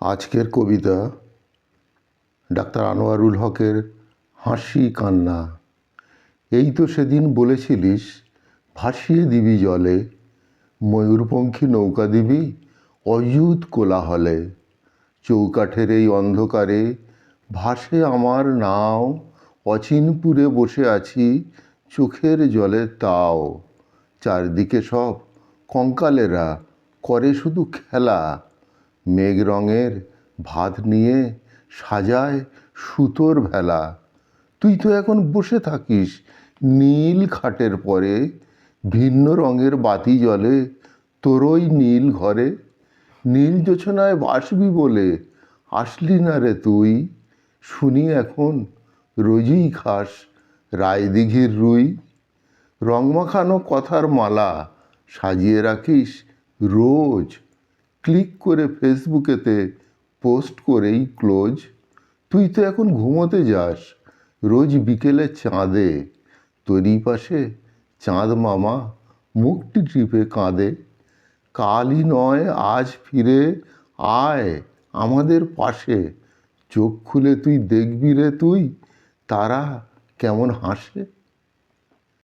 আজকের কবিতা ডাক্তার আনোয়ারুল হকের হাসি কান্না। এই তো সেদিন বলেছিলিস, ভাসিয়ে দিবি জলে, ময়ূরপঙ্খী নৌকা দিবি অযুত কোলাহলে। চৌকাঠের এই অন্ধকারে ভাসে আমার নাও, অচিনপুরে বসে আছি চোখের জলে তাও। চারদিকে সব কঙ্কালেরা করে শুধু খেলা মেঘ রঙের ভাত নিয়ে সাজায় সুতোর ভেলা। তুই তো এখন বসে থাকিস নীল খাটের পরে, ভিন্ন রঙের বাতি জ্বলে তোরই নীল ঘরে। নীল জোছনায় বাসবি বলে আসলি না রে তুই, শুনি এখন রোজই খাস রায়দিঘির রুই। রংমাখানো কথার মালা সাজিয়ে রাখিস রোজ ক্লিক করে ফেসবুকেতে পোস্ট করেই ক্লোজ। তুই তো এখন ঘুমোতে যাস। রোজ বিকেলে চাঁদে। তোরই পাশে চাঁদ মামা মুখটি টিপে কাঁদে। কালই নয়, আজ ফিরে আয় আমাদের পাশে। চোখ খুলে তুই দেখবি রে তুই। তারা কেমন হাসে।